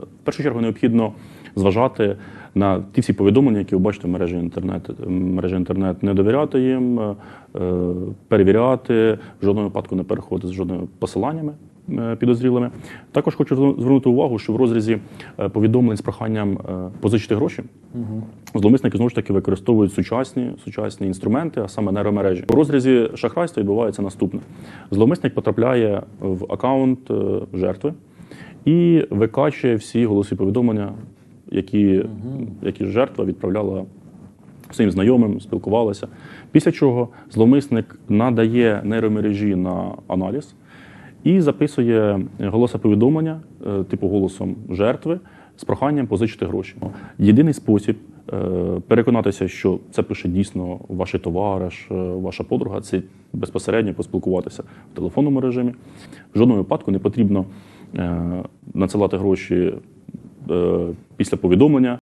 в першу чергу необхідно зважати на ті всі повідомлення, які ви бачите в мережі інтернет. Мережі інтернет не довіряти їм, е, перевіряти, в жодному випадку не переходити з жодними посиланнями е, підозрілими. Також хочу звернути увагу, що в розрізі е, повідомлень з проханням е, позичити гроші зловмисники знову ж таки використовують сучасні, сучасні інструменти, а саме нейромережі. У розрізі шахрайства відбувається наступне: зловмисник потрапляє в аккаунт е, жертви і викачує всі голосові повідомлення, які, які жертва відправляла своїм знайомим, спілкувалася. Після чого зловмисник надає нейромережі на аналіз і записує голосоповідомлення, е, типу голосом жертви, з проханням позичити гроші. Єдиний спосіб е, переконатися, що це пише дійсно ваш товариш, е, ваша подруга, це безпосередньо поспілкуватися в телефонному режимі. В жодному випадку не потрібно надсилати гроші е, після повідомлення.